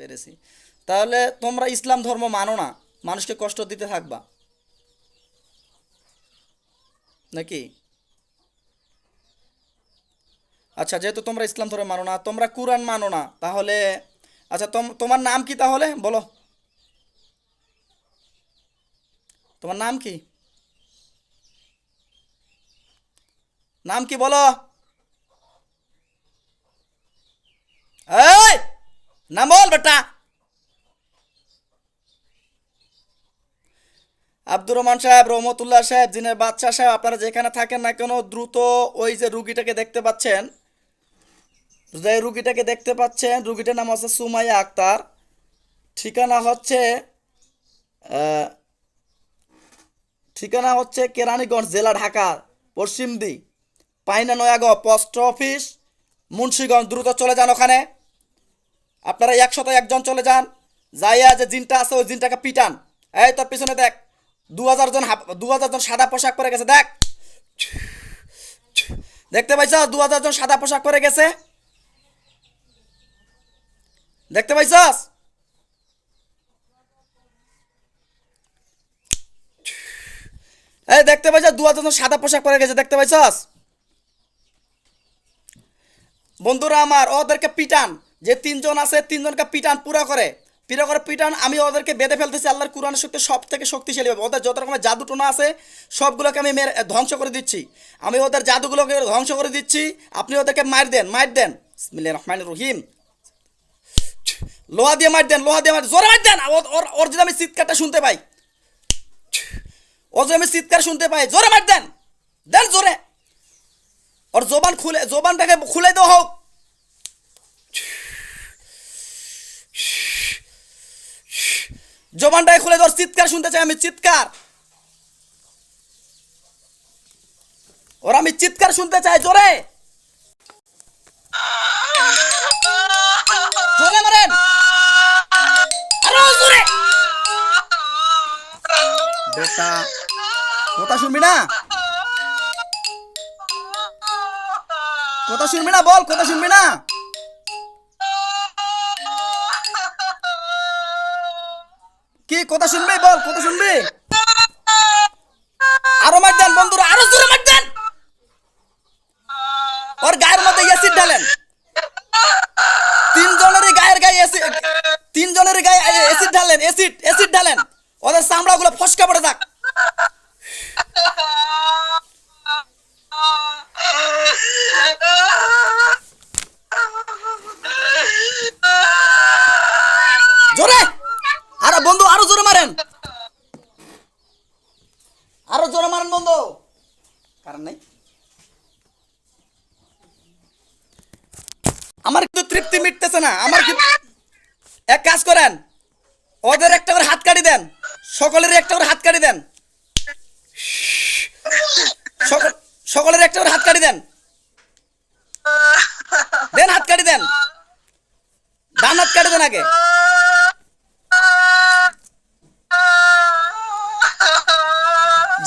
পেরেছি। তাহলে তোমরা ইসলাম ধর্ম মানো না, মানুষকে কষ্ট দিতে থাকবা। নাকি? আচ্ছা যেহেতু তোমরা ইসলাম ধর্ম মানো না, তোমরা কোরআন মানো না, তাহলে আচ্ছা তোম- তোমার নাম কি তাহলে? বলো। তোমার নাম কি? নাম কি বলো এই নাম বল বেটা। আব্দুর রহমান সাহেব, রহমতুল্লাহ সাহেব, জিনের বাচ্চা সাহেব, আপনারা যেখানে থাকেন না কেন, দ্রুত ওই যে রুগীটাকে দেখতে পাচ্ছেন। যে রুগীটাকে দেখতে পাচ্ছেন, রুগীটার নাম হচ্ছে সুমাইয়া আক্তার। ঠিকানা হচ্ছে ঠিকানা হচ্ছে কেরানীগঞ্জ জেলা ঢাকা পশ্চিমদি পাইনা নয়াগ পোস্ট অফিস, মুন্সীগঞ্জ, দ্রুত চলে যান ওখানে। আপনারা একশত একজন চলে যান। যাইয়া যে জিনটা আছে, ওই জিনটাকে পিটান। এই তোর পিছনে দেখ দু হাজার জন দু হাজার জন সাদা পোশাক পরে গেছে, দেখ। দেখতে পাইছ? দু হাজার জন সাদা পোশাক পরে গেছে। দেখতে পাইছস এই দেখতে পাইছ? দু হাজার জন সাদা পোশাক পরে গেছে, দেখতে পাইছস বন্ধুরা আমার, ওদেরকে পিটান। যে তিনজন আছে, তিনজনকে পিটান, পুরা করে। পিরা করে পিটান, আমি ওদেরকে বেঁধে ফেলতেছি, আল্লাহর কোরআনের শক্তি সব থেকে শক্তিশালী হবে। ওদের যত রকমের জাদু টোনা আছে, সবগুলোকে আমি মেরে ধ্বংস করে দিচ্ছি। আমি ওদের জাদুগুলোকে ধ্বংস করে দিচ্ছি, আপনি ওদেরকে মার দেন মার দেন। রহমানির রহিম। লোহা দিয়ে মার দেন, লোহা দিয়ে মার জোরে মার দেন। ওর, ওর- ওর যদি আমি চিৎকারটা শুনতে পাই ও যদি আমি চিৎকার শুনতে পাই, জোরে মার দেন দেন জোরে। ওর জোবান খুলে, জোবানটাকে খুলে দেওয়া হোক। জবানটাকে খুলে দেওয়ার চিৎকার শুনতে চাই আমি চিৎকার। ওর আমি চিৎকার শুনতে চাই জোরে। জোরে মারেন। আরও জোরে। বেটা। কথা শুনবি না? কথা শুনবি না বল কথা শুনবি না? কথা শুনবে বল, কথা শুনবে? আরও মার দেন, বন্ধুরা, আরও জোরে মার দেন। ওর গায়ের মধ্যে অ্যাসিড ঢালেন তিনজনেরই গায়ের গায়ে অ্যাসিড তিনজনেরই গায়ে অ্যাসিড ঢালেন অ্যাসিড অ্যাসিড ঢালেন ওদের চামড়াগুলো ফসকা পড়ে যাক জোরে আরে বন্ধু আরও জোরে মারেন আরও জোরে মারেন বন্ধু কারণ নাই আমার কিন্তু তৃপ্তি মিটতেছে না, আমার কি এক কাজ করেন, ওদের একটা করে হাত কাটি দেন সকলের একটা করে হাত কাটি দেন। সকলের একটা করে হাত কাটি দেন। দেন হাত কাটি দেন। ডান হাত কাটি দেন আগে।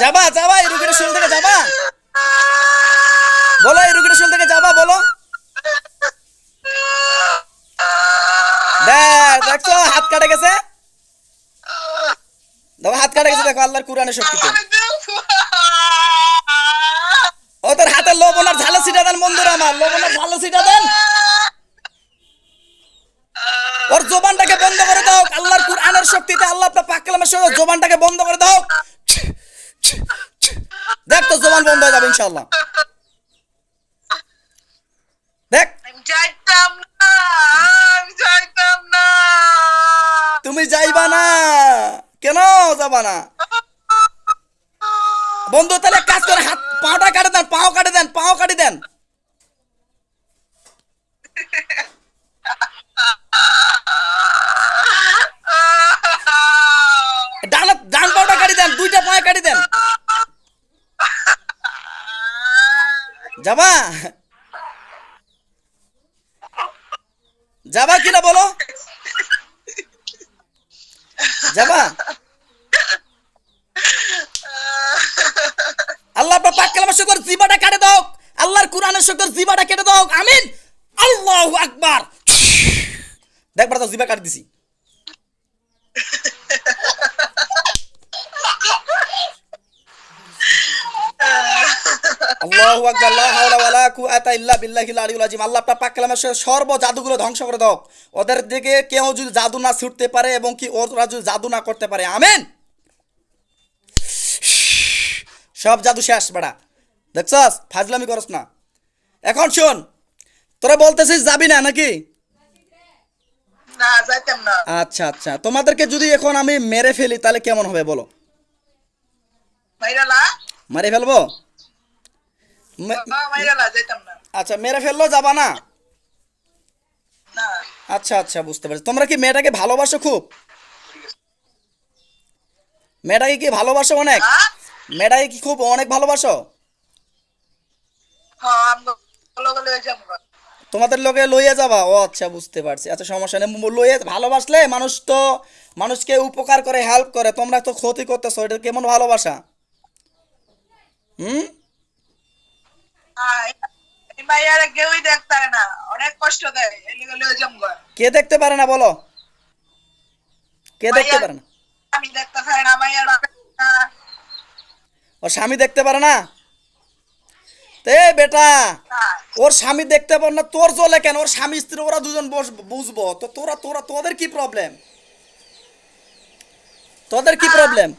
যাবা যাবা, এই রুগীটা শরীর থেকে যাবা। বলো, এই রুগীটা শরীর থেকে যাবা, বলো দেখ দেখছ হাত কাটে গেছে দেখো হাত কাটে গেছে দেখো আল্লাহর কোরআনের শক্তিতে। ওদের হাতে লবণ আর ঝালে ছিটা দেন বন্ধুরা আমার। লবণ আর ঝালে ছিটা দেন। ওর জবানটাকে বন্ধ করে দাও। আল্লাহর কোরআনের শক্তিতে আল্লাহ আপনার পাক কালামের সঙ্গে জবানটাকে বন্ধ করে দাও। দেখ তো জবান বন্ধ হয়ে যাবে ইনশাআল্লাহ। দেখ। যাইতাম না আমি যাইতাম না। তুমি যাইবা না। কেন যাবা না? বন্ধু, তাহলে কাজ করে, হাত পাওটা কাটে দেন, পাও কাটে দেন, পাও কাটে দেন। ডান কাটি দেন, দুইটা কাটি দেন। যাবা? যাবা কিনা বলো? যাবা আল্লাহ আপনার পাক কালামের শুকর জিবাটা কেটে দাও। আল্লাহর কোরআনের শুকর জিবাটা কেটে দাও। আমিন। আল্লাহু আকবার। দেখ বেটা তো জিবা কাটি দিছি। আল্লাহু আকবার, লা হাওলা কুওয়াতা ইল্লা বিল্লাহিল আযীম আল্লাহ পাক পাক কালামের সর্ব জাদুগুলো ধ্বংস করে দাও। ওদের দিকে কেউ যদি জাদু না ছুটতে পারে এবং কি ওরা যদি জাদু না করতে পারে। আমেন। সব জাদু শেষ বেড়া দেখছস? ফাজলামি করস না। এখন শোন তোরা বলতেছিস যাবি না নাকি? আচ্ছা আচ্ছা। তোমাদেরকে যদি এখন আমি মেরে ফেলি তাহলে কেমন হবে বলো? মারে ফেলব? আচ্ছা মেরে ফেলল যাবা না? না। আচ্ছা আচ্ছা বুঝতে পারছি। তোমরা কি মেয়েটাকে ভালোবাসো খুব? মেয়েটাকে কি ভালোবাসো অনেক? হ্যাঁ? মেয়েটাকে কি খুব অনেক ভালোবাসো? হ্যাঁ তোমাদের লোকে লইয়ে যাবা? ও আচ্ছা বুঝতে পারছি। আচ্ছা সমস্যা নেই। লইয়ে ভালোবাসলে মানুষ তো মানুষকে উপকার করে হেল্প করে। তোমরা তো ক্ষতি করতেছো এটা কেমন ভালোবাসা? হুম? হ্যাঁ এই মাইয়ারা কেউই দেখতে না। অনেক কষ্ট দেয় এলিগে লয়ে যাব কে দেখতে পারে না বলো? কে দেখতে পারে না? আমি দেখতে পারি না মাইয়ারা ওর স্বামী দেখতে পারে না? তে বেটা ওর স্বামী দেখতে পারে না তোর চলে কেন? ওর স্বামী স্ত্রী ওরা দুজন বস- বুঝব। তো তোরা তোরা তোদের কি প্রবলেম তোদের কি প্রবলেম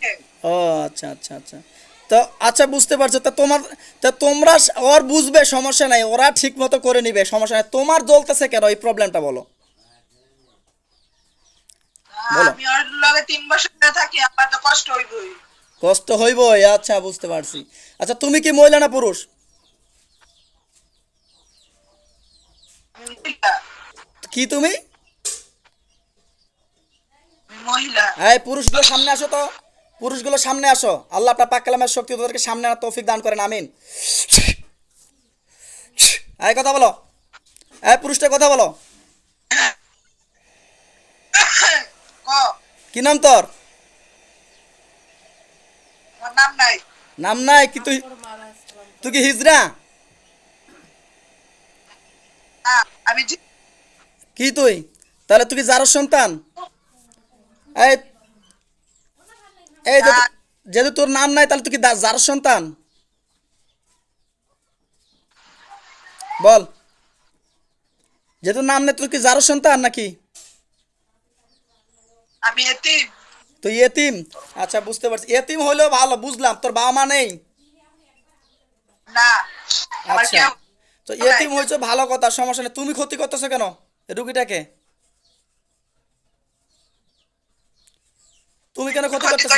কে? ও আচ্ছা আচ্ছা আচ্ছা। তো আচ্ছা বুঝতে পারছ। তা তোমার তা তোমরা ওর বুঝবে সমস্যা নাই ওরা ঠিক মতো করে নিবে সমস্যা নাই। তোমার জ্বলতেছে কেন? এই প্রবলেমটা বলো। বলো। আমি ওর লগে তিন বছর কষ্ট হইবই? কষ্ট হইবই আচ্ছা বুঝতে পারছি। আচ্ছা তুমি কি মহিলা না পুরুষ? কি তুমি? মহিলা। এই পুরুষগুলো সামনে আসো তো। পুরুষগুলো সামনে আসো। আল্লাহ আপনার পাক কালামের শক্তি তোদেরকে সামনে আনার তৌফিক দান করেন আমিন। এই কথা বলো। এই পুরুষটা কথা বলো। কি নাম তোর? নাম নাই। নাম নাই কি তুই তুই কি হিজরা? আমি কি তুই? তাহলে তুই কি যারোর সন্তান? এই এই যেহেতু- তোর নাম নাই তাহলে তুই কি দা- সন্তান? বল। যেহেতু নাম নেই তুই কি যারোর সন্তান নাকি? আমি এতিম। তুই এতিম আচ্ছা বুঝতে পারছি। এতিম হলেও ভালো বুঝলাম। তোর বাবা মা নেই আচ্ছা। তো এতিম হয়েছে ভালো কথা সমস্যা নেই। তুমি ক্ষতি করতেছো কেন রুগীটাকে? তুমি কেন ক্ষতি করতেছো?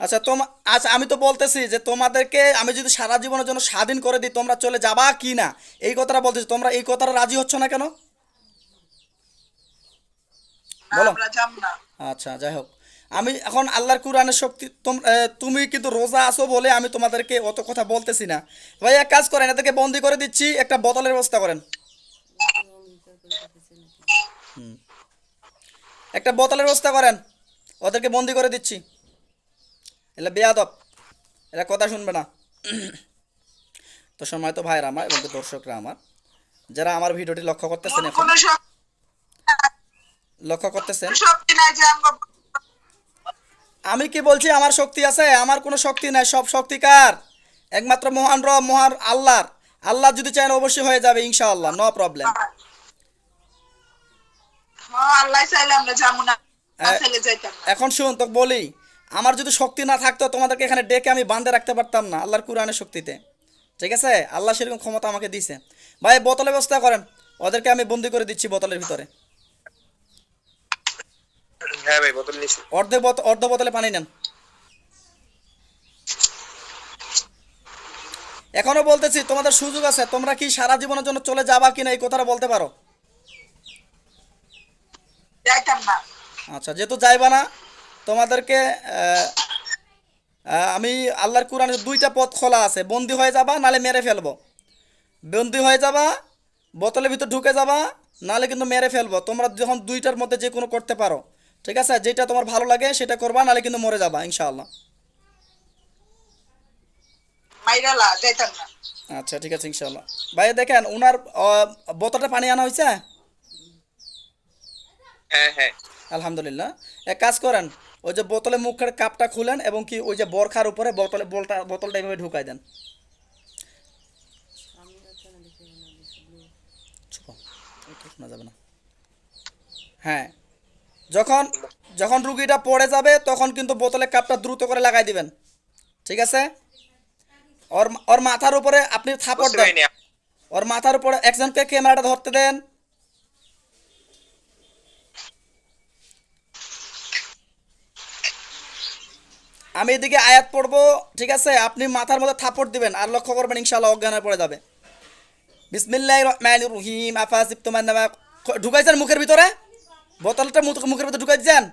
আচ্ছা তোমা আচ্ছা আমি তো বলতেছি যে তোমাদেরকে আমি যদি সারা জীবনের জন্য স্বাধীন করে দিই তোমরা চলে যাবা কি না? এই কথাটা বলতেছি। তোমরা এই কথাটা রাজি হচ্ছ না কেন? বলো। আচ্ছা যাই হোক। আমি এখন আল্লাহর কুরআনের শক্তি তুমি কিন্তু রোজা আছো বলে আমি তোমাদেরকে অত কথা বলতেছি না। ভাই এক কাজ করেন এদেরকে বন্দি করে দিচ্ছি একটা বোতলের ব্যবস্থা করেন। একটা বোতলের ব্যবস্থা করেন ওদেরকে বন্দি করে দিচ্ছি। এলা বেয়াদব এরা কথা শুনবে না। তো সময় তো ভাইরা আমার এবং দর্শকরা আমার যারা আমার ভিডিওটি লক্ষ্য করতেছেন এখন লক্ষ্য করতেছেন? শক্তি নাই যে আমি কি বলছি আমার শক্তি আছে? আমার কোনো শক্তি নাই। সব শক্তি কার? একমাত্র মহান রব মহান আল্লাহর। আল্লাহ যদি চান অবশ্যই হয়ে যাবে ইনশাআল্লাহ নো প্রবলেম হ্যাঁ, এখন শুন তো বলি আমার যদি শক্তি না থাকতো তোমাদেরকে এখানে ডেকে আমি বাঁধে রাখতে পারতাম না আল্লাহর কোরআনের শক্তিতে। ঠিক আছে? আল্লাহ সেরকম ক্ষমতা আমাকে দিয়েছে ভাই বোতলের ব্যবস্থা করেন। ওদেরকে আমি বন্দি করে দিচ্ছি বোতলের ভিতরে। হ্যাঁ ভাই বোতল নিছি অর্ধেক বোতল অর্ধ বোতলে পানি নেন। এখনও বলতেছি তোমাদের সুযোগ আছে। তোমরা কি সারা জীবনের জন্য চলে যাবা কিনা এই কথাটা বলতে পারো? আচ্ছা যেহেতু যাইবা না তোমাদেরকে আমি আল্লাহর কোরআনের দুইটা পথ খোলা আছে। বন্দি হয়ে যাবা নালে মেরে ফেলব। বন্দি হয়ে যাবা বোতলের ভিতর ঢুকে যাবা নালে কিন্তু মেরে ফেলব। তোমরা যখন দুইটার মধ্যে যে কোনো করতে পারো। ঠিক আছে যেটা তোমার ভালো লাগে সেটা করবা নালে কিন্তু মরে যাবা ইনশাআল্লাহ। মাইরালা যাইতাম না। আচ্ছা ঠিক আছে ইনশাল্লাহ ভাই দেখেন ওনার বোতলটা পানি আনা হয়েছে? হ্যাঁ হ্যাঁ। আলহামদুলিল্লাহ। এক কাজ করেন ওই যে বোতলে মুখের কাপটা খুলেন এবং কি ওই যে বরখার উপরে বোতলে বোলটা বোতলটা এভাবে ঢুকাই দেন। শোনা যাবে না। হ্যাঁ। যখন যখন রুগীটা পড়ে যাবে তখন কিন্তু বোতলে কাপটা দ্রুত করে লাগাই দিবেন। ঠিক আছে? ওর ওর মাথার উপরে আপনি থাপড় দেন। ওর মাথার উপরে একজনকে ক্যামেরাটা ধরতে দেন। আমি এদিকে আয়াত পড়ব ঠিক আছে? আপনি মাথার মধ্যে থাপড় দিবেন আর লক্ষ্য করবেন ইনশাআল্লাহ অজ্ঞানে পড়ে যাবে। বিসমিল্লাহ রহমান রহিম। আফাসিব তোমার নামা ঢুকাইছেন মুখের ভিতরে? বোতলটা মুখ- মুখের ভিতরে ঢুকাইছেন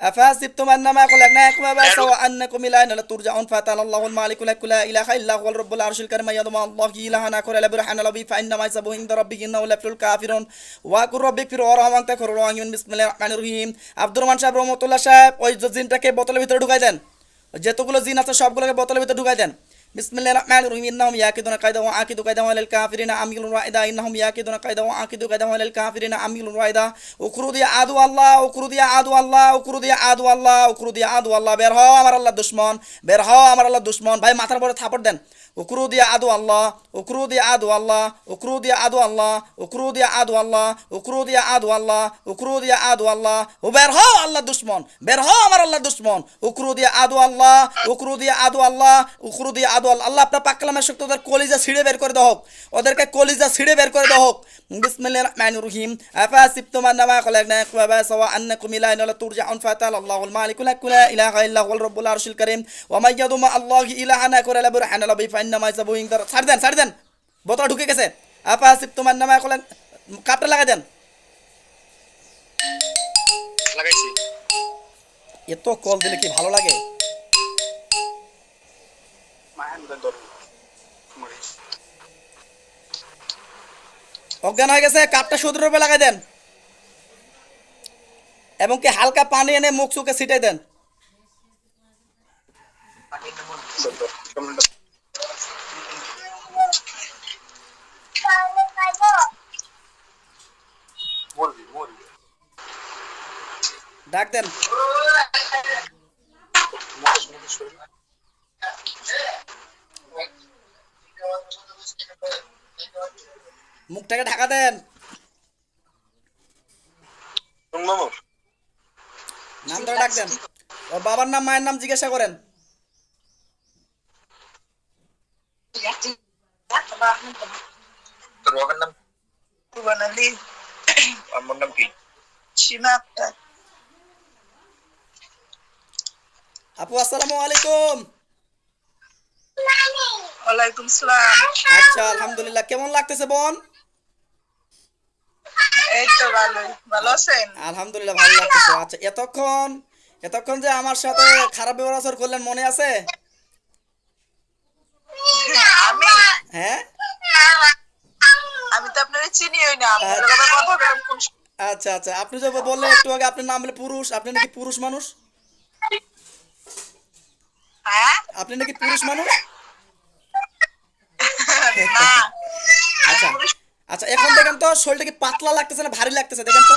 أفحسبتم أنما خلقناكم عبثا وأنكم إلينا لا ترجعون فتعالى الله المالك لا إله إلا هو الرب العرش الكريم يدعو الله إلها آخر لا برهان له به فإنما حسابه عند ربه إنه لا يفلح الكافرون وقل ربي اغفر وارحم وأنت خير الراحمين بسم الله الرحمن الرحيم আব্দুর রহমান সাহেব রহমতুল্লাহ সাহেব ওই যে জিনটাকে বোতলের ভিতরে ঢুকাই দেন যেতগুলো জিন আছে সবগুলোকে বোতলের ভিতরে ঢুকাই দেন বিসমিল্লাহির রহমানির রহিম ইন্নাহুম ইয়াকিদুনা কায়দা ওয়া আকিদু কায়দা ওয়া লিল কাফিরিনা আমিলুন রাইদা ইন্নাহুম ইয়াকিদুনা কায়দা ওয়া আকিদু কায়দা ওয়া লিল কাফিরিনা আমিলুন রাইদা উখরুদ ইয়া আদু আল্লাহ উখরুদ ইয়া আদু আল্লাহ উখরুদ ইয়া আদু আল্লাহ উখরুদ ইয়া আদু আল্লাহ বের হও আমার আল্লাহ দুশমন বের হও আমার আল্লাহ দুশমন ভাই মাথার পরে থাপড় দেন উকরুদ ইয়া আদু আল্লাহ উকরুদ ইয়া আদু আল্লাহ উকরুদ ইয়া আদু আল্লাহ উকরুদ ইয়া আদু আল্লাহ উকরুদ ইয়া আদু আল্লাহ উকরুদ ইয়া আদু আল্লাহ ও বের হও আল্লাহ দুশমন বের হও আমার আল্লাহ দুশমন উকরুদ ইয়া আদু আল্লাহ উকরুদ ইয়া আদু আল্লাহ উকরুদ ইয়া আদু আল্লাহ আপনার পাকলামের শক্তি ওদের কলিজা ছিঁড়ে বের করে দেওয়া হোক। ওদেরকে কলিজা ছিঁড়ে বের করে দেওয়া হোক। বিসমিল্লাহির রহমানির রহিম আফাসিবতুম আন্নামা খলাকনাকুম আবাসা ওয়া আন্নাকুম ইলাইনা লা তুরজাউন। ফাতাআলা আল্লাহুল মালিকুল লা ইলাহা ইল্লা হুয়াল রাব্বুল আরশিল কারীম। ওয়া মা আল্লাহি ইলাহান আকরা লা বুরহানা লাবি ফাইন্নামা ইয়াসাবু ইনদার ছাড় দেন ছাড় দেন। বোতল ঢুকে গেছে। আফাসিবতুম আন্নামা খলাক কাপটা লাগাই দেন। লাগাইছি। এত কল দিলে কি ভালো লাগে? অজ্ঞান হয়ে গেছে, কাপটা সুদের উপরে লাগাই দেন। এবং কি হালকা পানি এনে মুখ চুকে ছিটাই দেন। ডাক দেন। মুখটাকে ঢাকা দেন। নাম ধরে ডাক দেন। ওর বাবার নাম মায়ের নাম জিজ্ঞাসা করেন। তোর বাবার নাম? বানালি আমার নাম কি? সীমা আক্তার। আপু আসসালামু আলাইকুম। ওয়ালাইকুম সালাম। আচ্ছা আলহামদুলিল্লাহ। কেমন লাগতেছে বোন? তো ভালোই ভালো আছেন? আলহামদুলিল্লাহ ভালো লাগতেছে। আচ্ছা এতক্ষণ এতক্ষণ যে আমার সাথে খারাপ ব্যবহার আচরণ করলেন মনে আছে? আমি? হ্যাঁ? আমি তো আপনার না সময়? আচ্ছা আচ্ছা। আপনি যে বললেন একটু আগে আপনার নাম বলে পুরুষ আপনি নাকি পুরুষ মানুষ? হ্যাঁ? আপনি নাকি পুরুষ মানুষ না আচ্ছা আচ্ছা তো শরীরটা কি পাতলা লাগতেছে না ভারী লাগতেছে দেখেন তো।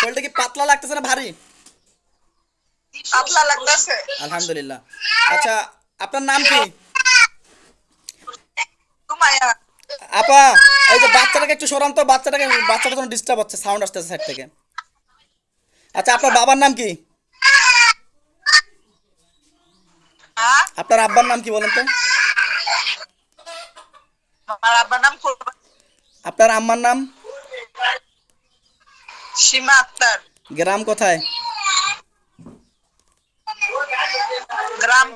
শরীরটা কি- পাতলা লাগতেছে না ভারী? পাতলা লাগতেছে। আলহামদুলিল্লাহ। আচ্ছা আপনার নাম কি? আপা এই যে বাচ্চাটাকে একটু সরান তো বাচ্চাটাকে বাচ্চাটা যেন ডিস্টার্ব হচ্ছে সাউন্ড আসতেছে সাইড থেকে। আচ্ছা আপনার বাবার নাম কি? হ্যাঁ? আপনার আব্বার নাম কি বলেন তো? আমার আব্বার নাম আপনার আম্মার নাম? সীমা আক্তার। গ্রাম কোথায়? গ্রাম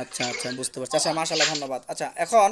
আচ্ছা আচ্ছা বুঝতে পারছি। আচ্ছা মাশাল্লাহ ধন্যবাদ। আচ্ছা এখন